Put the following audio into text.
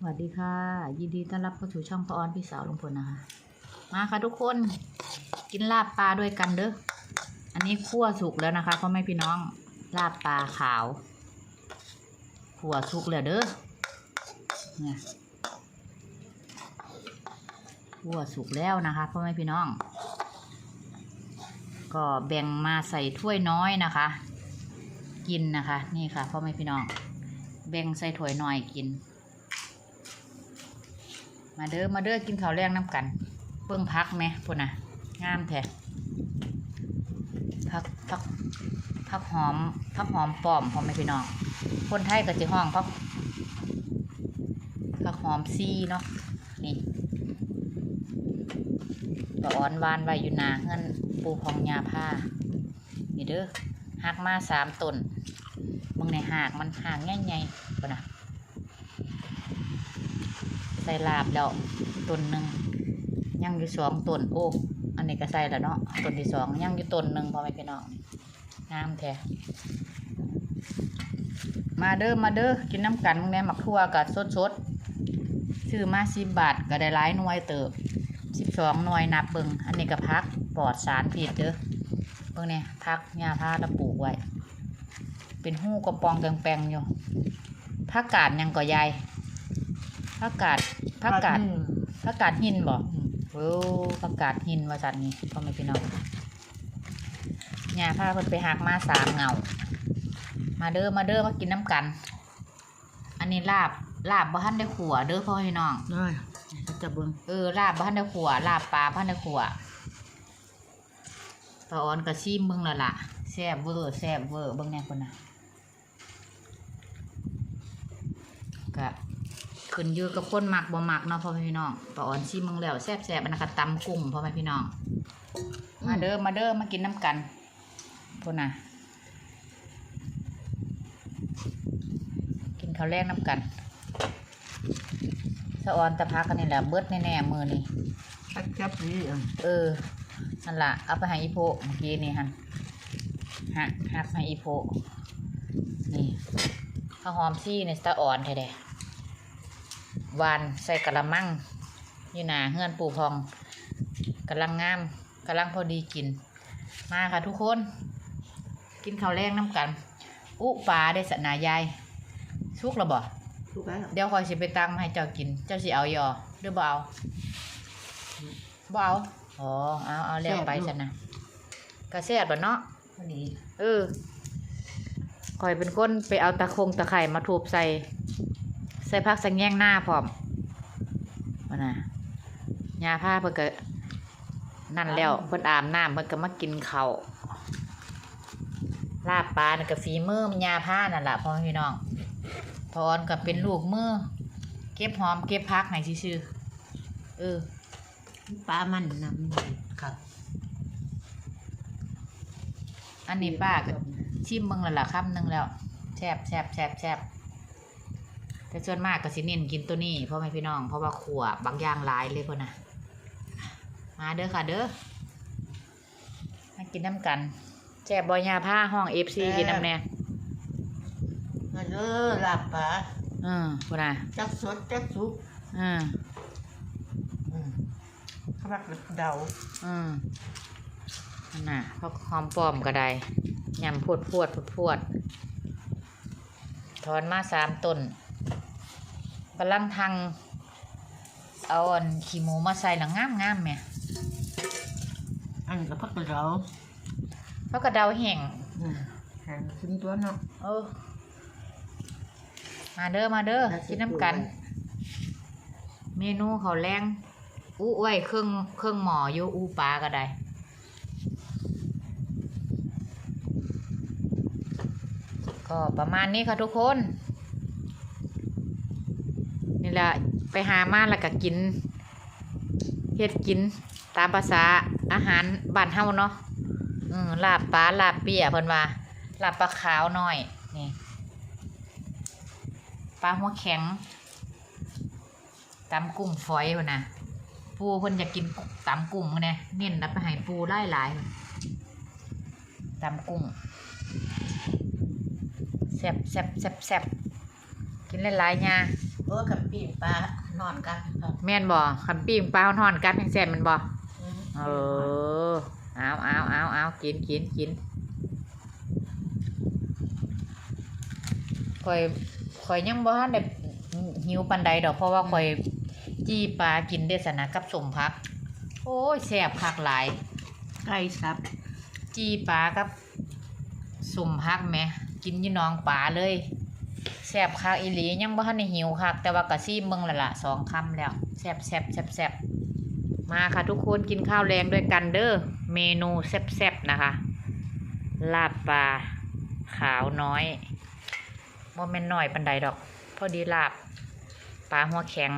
สวัสดีค่ะ ยินดีต้อนรับเข้าสู่ช่องพระออนพี่สาวลุงพลนะคะ มาค่ะทุกคนกินลาบปลาด้วยกันเด้ออันนี้คั่วสุกแล้วนะคะพ่อแม่พี่น้องลาบปลาขาวคั่วสุกแล้วเด้อเนี่ยคั่วสุกแล้วนะคะพ่อแม่พี่น้อง ก็แบ่งมาใส่ถ้วยน้อยนะคะ กินนะคะ นี่ค่ะพ่อแม่พี่น้อง แบ่งใส่ถ้วยน้อยกิน มาเด้อมาเด้อกินข้าวแรงน้ำกัน เบิ่งพักไหมพุ่นน่ะ งามแท้พักพักพักหอมพักหอมป้อมพ่อแม่พี่น้อง คนไทยก็จะห้องพักพักหอมซีเนาะนี่ตะอ่อนวานไว้อยู่นาเงินปูพองยาผ้านี่เด้อหักมาสามต้นมึงในหากมันหากง่ายๆพุ่นะ ส่ลาบแล้วต้นหนึ่งยังอยู่สองต้นโอ้อันนี้ก็ใส่แล้วเนาะต้นที่สองยังอยู่ต้นหนึ่งพอไหมพี่น้องงามแท้มาเด้อมาเด้อกินน้ำกันมึงแน่หมักทั่วกับสดสดๆซื้อมาสิบบาทก็ได้หลายหน่วยเติบสิบสองหน่วยนับเบิงอันนี้ก็พักปลอดสารพิษเด้อเบิ่งเนี่ยพักหญ้าผ้าตะปลูกไว้ เป็นหู้กระปองแปลงๆอยู่ผักกาดยังก็ใหญ่ ผักกาดผักกาดผักกาดหินบ่โอ้ผักกาดหินว่าจันนี่พ่อแม่พี่น้องย่าพาเพิ่นไปหักมาสามเงา มาเด้อมาเด้อมากินน้ำกัน อันนี้ลาบลาบบ่ทันได้ขัวเด้อพ่อแม่พี่น้องได้จะเบิ่งเออลาบบ่ทันได้ขัวลาบปลาบ่ทันได้ขัวตาออนก็ชิมเบิ่งแล้วล่ะแซ่บเวอร์แซ่บเวอร์เบิ่งแน่คนน่ะก็ ขึ้นอยู่กับคนมักบ่มักเนาะพ่อแม่พี่น้องตาออนชิมเบิ่งแล้วแซ่บแซ่บอันนั้นก็ตำกุ้งพ่อแม่พี่น้อง มาเด้อมาเด้อมากินน้ำกันพุ่นน่ะกินข้าวแรกน้ำกันสะออนตะพักกันนี่แหละเบิดแน่ๆมือนี่ชักจับนี่อะเออนั่นละเอาไปให้อีโพเมื่อกี้นี่ฮันหักหักให้อีโพนี่ข้าวหอมซี่ในสตาอ่อนแท้ๆห วานใส่กะละมังอยู่หนาเฮือนปูพองกำลังงามกำลังพอดีกิน มาค่ะทุกคน กินข้าวแรงน้ำกัน อุปลาได้สนายายสุกแล้วบ่ทุกแล้วเดี๋ยวคอยสิไปตังมาให้เจ้ากิน เจ้าสิเอายอหรือบ่เอาบ่เอาอ๋อเอาเอาแล้วไปฉันนะกระแซดบ่เนาะพอดีเออคอยเป็นคนไปเอาตะคงตะไคร่มาทูบใส่ ใส่พักสังแยงหน้าพร้อมมาน่ะยาผ้าเพิ่นก็นั่นแล้วเพิ่นอาบน้ำเพิ่นก็มากินข้าวลาบปลานี่ก็ฝีมือมันยาผ้านั่นล่ะพ่อแม่พี่น้องพออนก็เป็นลูกมือเก็บหอมเก็บพักให้ซื่อๆเออปลามันนะมันดีครับ อันนี้ป้าก็ชิมมึงและล่ะคำหนึ่งแล้วแซบแซบแซบแซบ แต่ส่วนมากก็สิเน้นกินตัวนี้เพราะไม่พี่น้อง เพราะว่าขัวบางอย่างหลายเลยพ่นน่ะมาเด้อค่ะเด้อมากินน้ำกันแซบบอยาผ้าห้องเอฟซีกินน้ำแน่มาเด้อลาบปลาอืมพ่นน่ะจักสดจักสุกอืมอืมขบักเดาอืมนั่นน่ะพวกหอมปลอมก็ได้ยำพวดพวดพวดพวดถอนมาสามต้น กำลังทางเอาอันขี้หมูมาใส่แล้วงามงามๆแหม่อันนี้ก็พักเดาเพราะกระเดาแห้งอืมแข็งขึ้นตัวเนาะเออมาเด้อมาเด้อน่าสิกินน้ำกัน เมนูเขาวแรงอู้ไว้เครื่องเครื่องหมออยู่อู้ปลาก็ได้ก็ประมาณนี้ค่ะทุกคนนี่ แหละไปหามาแล้วก็กินเฮ็ดกินตามภาษาอาหารบ้านเฮาเนาะอืมลาบปลาลาบเปียเพิ่นว่าลาบปลาขาวหน่อยนี่ปลาหัวแข็งตำกุ้งฝอยพุ่นน่ะปูเพิ่นอยากกินตำกุ้งเนี่ยเน้นนับไปให้ปูไล่หลายตำกุ้งแซ่บแซ่บแซ่บแซ่บกินหลายๆยา เออกับปีนปลานอนกันครับแม่นบ่คันปิ้งปลาทอนกันแซ่บแมันบ่อืมเออเอาเอาเอาเอากินกินกินข่อยข่อยยังบ่ทันได้หิวปานใดดอกเพราะว่าข่อยจี้ปลากินเดะสนะกับสมพัก โอ้ยแซ่บคักหลาย ไก่สับจี้ปลากับสมพักแหมกินอยู่หน้องปลาเลย แซ่บคักอีหลียังบ่ทันได้หิวคักแต่ว่ากะซีมเบิ่งละล่ะสองคำแล้วแซ่บแซ่บแซ่บแซ่บมาค่ะทุกคนกินข้าวแรงด้วยกันเด้อเมนูแซ่บๆนะคะ ลาบปลาขาวน้อยโมเมนหน่อยปันใดดอก พอดีลาบปลาหัวแข็ง